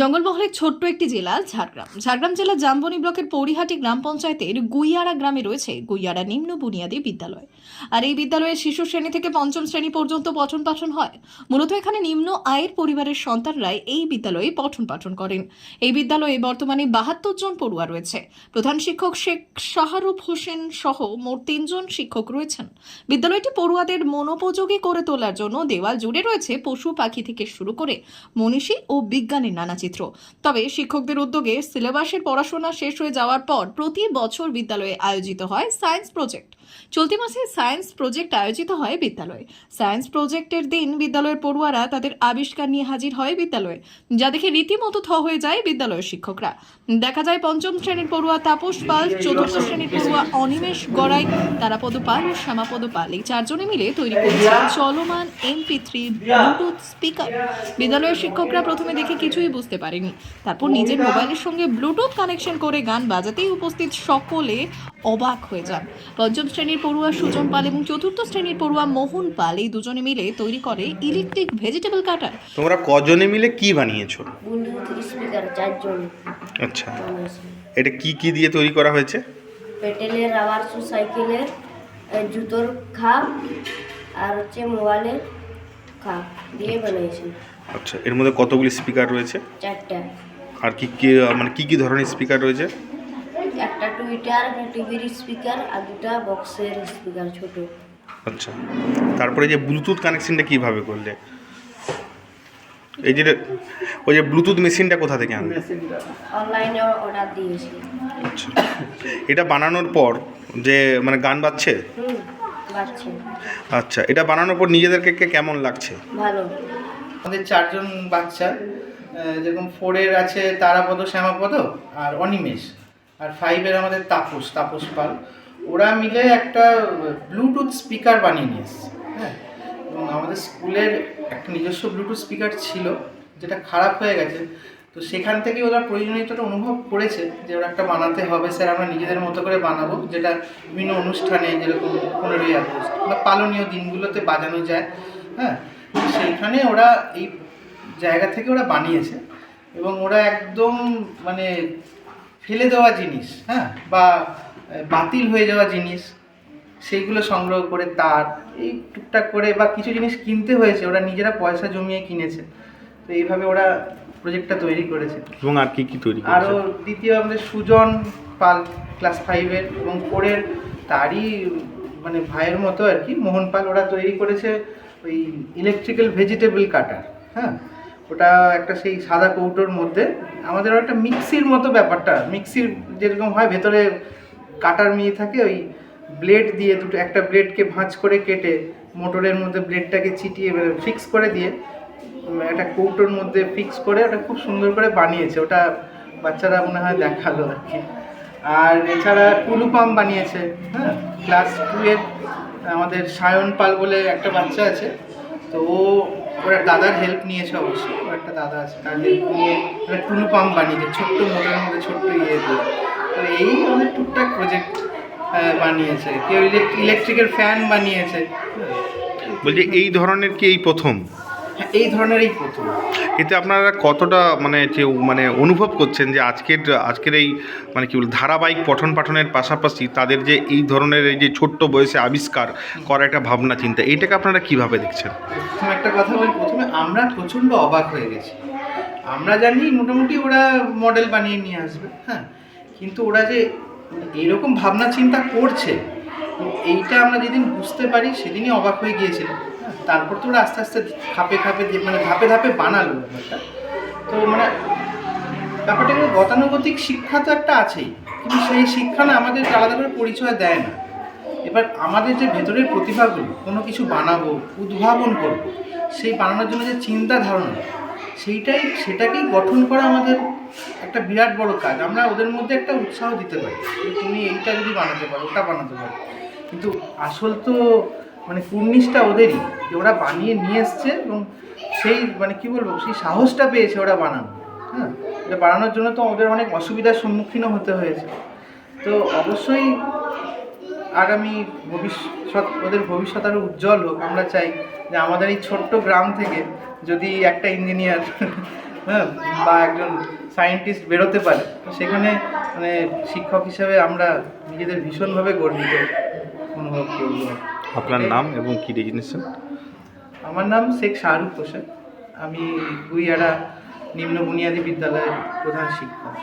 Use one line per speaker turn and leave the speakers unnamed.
জঙ্গলমহলের ছোট্ট একটি জেলা ঝাড়গ্রাম। ঝাড়গ্রাম জেলার জামবনি ব্লকের পৌরিহাটি গ্রাম পঞ্চায়েতের গুইয়ারা গ্রামে রয়েছে গুইয়ারা নিম্ন বুনিয়াদী বিদ্যালয়। আর এই বিদ্যালয়ে শিশু শ্রেণি থেকে পঞ্চম শ্রেণি পর্যন্ত পঠন পাঠন হয়। মূলত এখানে নিম্ন আয়ের পরিবারের সন্তানরাই এই বিদ্যালয়ে পঠন পাঠন করেন। এই বিদ্যালয়ে বর্তমানে বাহাত্তর জন পড়ুয়া রয়েছে। প্রধান শিক্ষক শেখ শাহরুফ হোসেন সহ মোট তিনজন শিক্ষক রয়েছেন। বিদ্যালয়টি পড়ুয়াদের মনোপযোগী করে তোলার জন্য দেওয়াল জুড়ে রয়েছে পশু পাখি থেকে শুরু করে মনীষী ও বিজ্ঞানের নানা চিত্র। তবে শিক্ষকদের উদ্যোগে সিলেবাসের পড়াশোনা শেষ হয়ে যাওয়ার পর প্রতি বছর বিদ্যালয়ে আয়োজিত হয় সায়েন্স প্রজেক্ট। চলতি মাসে সায়েন্স প্রজেক্ট আয়োজিত হয় বিদ্যালয়ে। সায়েন্স প্রজেক্টের দিন বিদ্যালয়ের পড়ুয়ারা তাদের আবিষ্কার নিয়ে হাজির হয় বিদ্যালয়ে, যা দেখে রীতিমতো থ হয়ে যায় বিদ্যালয়ের শিক্ষকরা। দেখা যায় পঞ্চম শ্রেণির পড়ুয়া তাপস পাল, চতুর্থ শ্রেণির পড়ুয়া অনিমেষ গড়াই তারাপদ পাল ও শ্যামাপদ পাল এই চারজনে মিলে তৈরি করেছে চলমান এমপি থ্রি ব্লুটুথ স্পিকার। বিদ্যালয়ের শিক্ষকরা প্রথমে দেখে কিছুই বুঝতে পারেনি। তারপর নিজের মোবাইলের সঙ্গে ব্লুটুথ কানেকশন করে গান বাজাতেই উপস্থিত সকলে অবাক হয়ে যান। পঞ্চম শ্রেণির পড়ুয়া সুজন পাল এবং চতুর্থ শ্রেণির পড়ুয়া মোহন পাল এই দুজনে মিলে তৈরি করে ইলেকট্রিক ভেজিটেবল কাটার।
তোমরা কজনে মিলে কি বানিয়েছো?
স্পিকার চারজন।
আচ্ছা। এটা কি কি দিয়ে তৈরি করা হয়েছে?
পেটেলের রাবার শু সাইকেলের জুতোর খাপ আর হচ্ছে মোবাইলের খাপ দিয়ে বানিয়েছি।
আচ্ছা এর মধ্যে কতগুলি স্পিকার রয়েছে?
চারটা।
আর কি কি মানে কি কি ধরনের স্পিকার রয়েছে?
একটা টিভির স্পিকার আর দুটা বক্সের স্পিকার ছোট।
আচ্ছা। তারপরে যে ব্লুটুথ কানেকশনটা কীভাবে করলে? এই যে ওই যে ব্লুটুথ মেশিনটা কোথা থেকে আনলে?
অনলাইনে অর্ডার দিয়েছি।
আচ্ছা। এটা বানানোর পর যে মানে গান বাজছে? আচ্ছা এটা বানানোর পর নিজেদেরকে কে- কেমন লাগছে?
ভালো।
আমাদের চারজন বাচ্চা যেরকম ফোরের আছে তারাপদ শ্যামাপদ আর অনিমেষ। আর ফাইভের আমাদের তাপস তাপস পাল। ওরা মিলে একটা ব্লুটুথ স্পিকার বানিয়ে নিয়ে এসছে হ্যাঁ? এবং আমাদের স্কুলের একটা নিজস্ব ব্লুটুথ স্পিকার ছিল, যেটা খারাপ হয়ে গেছে। তো সেখান থেকে ওরা প্রয়োজনীয়তাটা অনুভব করেছে যে ওরা একটা বানাতে হবে। স্যার, আমরা নিজেদের মতো করে বানাবো, যেটা বিভিন্ন অনুষ্ঠানে যেরকম পনেরোই আগস্ট বা পালনীয় দিনগুলোতে বাজানো যায় হ্যাঁ? সেইখানে ওরা এই জায়গা থেকে ওরা বানিয়েছে, এবং ওরা একদম মানে ফেলে দেওয়া জিনিস হ্যাঁ? বা বাতিল হয়ে যাওয়া জিনিস সেইগুলো সংগ্রহ করে তার এই টুকটাক করে বা কিছু জিনিস কিনতে হয়েছে ওরা নিজেরা পয়সা জমিয়ে কিনেছে। তো এইভাবে ওরা প্রজেক্টটা তৈরি করেছে।
এবং আর কি কি তৈরি
আরও দ্বিতীয় আমাদের সুজন পাল ক্লাস ফাইভের এবং ফোরের তারই মানে ভাইয়ের মতো আর কি মোহন পাল ওরা তৈরি করেছে ওই ইলেকট্রিক্যাল ভেজিটেবল কাটার হ্যাঁ? ওটা একটা সেই সাদা কৌটোর মধ্যে। আমাদের একটা মিক্সির মতো ব্যাপারটা। মিক্সির যেরকম হয়, ভেতরে কাটার মিয়ে থাকে, ওই ব্লেড দিয়ে দুটো, একটা ব্লেডকে ভাঁজ করে কেটে মোটরের মধ্যে ব্লেডটাকে চিটিয়ে ফিক্স করে দিয়ে একটা কৌটোর মধ্যে ফিক্স করে ওটা খুব সুন্দর করে বানিয়েছে। ওটা বাচ্চারা মনে হয় দেখাল আর কি। আর এছাড়া টুলু পাম্প বানিয়েছে হ্যাঁ? ক্লাস টু এর আমাদের সায়ন পাল বলে একটা বাচ্চা আছে। তো ও ওর দাদার হেল্প নিয়েছে অবশ্যই। ওর একটা দাদা আছে, তার হেল্প নিয়ে একটা টুলু পাম্প বানিয়েছে, ছোট্ট মোটার মধ্যে ছোট্ট ইয়ে দিয়ে। তো এই আমাদের টুকটাক প্রজেক্ট বানিয়েছে। কেউ ইলেকট্রিকের ফ্যান বানিয়েছে।
বলছি, এই ধরনের কি এই প্রথম?
এই ধরনের এই প্রথম।
এতে আপনারা কতটা মানে যে মানে অনুভব করছেন যে আজকের আজকের এই মানে কি বল ধারাবাহিক পঠন পাঠনের পাশাপাশি তাদের যে এই ধরনের এই যে ছোট্ট বয়সে আবিষ্কার করা একটা ভাবনা চিন্তা এইটাকে আপনারা কীভাবে দেখছেন?
প্রথমে একটা কথা বলি প্রথমে আমরা প্রচণ্ড অবাক হয়ে গেছি। আমরা জানি মোটামুটি ওরা মডেল বানিয়ে নিয়ে আসবে হ্যাঁ? কিন্তু ওরা যে এরকম ভাবনা চিন্তা করছে এইটা আমরা যেদিন বুঝতে পারি, সেদিনই অবাক হয়ে গিয়েছিলাম। তারপর তো ওরা আস্তে আস্তে ধাপে যে- মানে ধাপে ধাপে বানালো তো মানে ব্যাপারটা কিন্তু গতানুগতিক শিক্ষা তো একটা আছেই, কিন্তু সেই শিক্ষা না আমাদের আলাদা করে পরিচয় দেয় না। এবার আমাদের যে ভেতরের প্রতিভাগুলো, কোনো কিছু বানাবো, উদ্ভাবন করব, সেই বানানোর জন্য যে চিন্তা ধারণা, সেইটাই, সেটাকেই গঠন করা আমাদের একটা বিরাট বড় কাজ। আমরা ওদের মধ্যে একটা উৎসাহ দিতে পারি তুমি এইটা যদি বানাতে পারো, ওটা বানাতে পারো। কিন্তু আসল তো মানে কুর্নিশটা ওদেরই, যে ওরা বানিয়ে নিয়ে এসছে এবং সেই মানে কি বলব, সেই সাহসটা পেয়েছে ওরা বানানো। হ্যাঁ এটা বানানোর জন্য তো ওদের অনেক অসুবিধার সম্মুখীনও হতে হয়েছে। তো অবশ্যই আগামী ভবিষ্যৎ, ওদের ভবিষ্যৎ আরও উজ্জ্বল হোক। আমরা চাই যে আমাদের এই ছোট্ট গ্রাম থেকে যদি একটা ইঞ্জিনিয়ার হ্যাঁ বা একজন সায়েন্টিস্ট বেরোতে পারে। সেখানে মানে শিক্ষক হিসাবে আমরা নিজেদের ভীষণভাবে গর্বিত। অনুভব করব।
আপনার নাম এবং কি রেজিগনেশন
আমার নাম শেখ শাহরুখ হোসেন। আমি গুইয়ারা নিম্ন বুনিয়াদী বিদ্যালয়ের প্রধান শিক্ষক।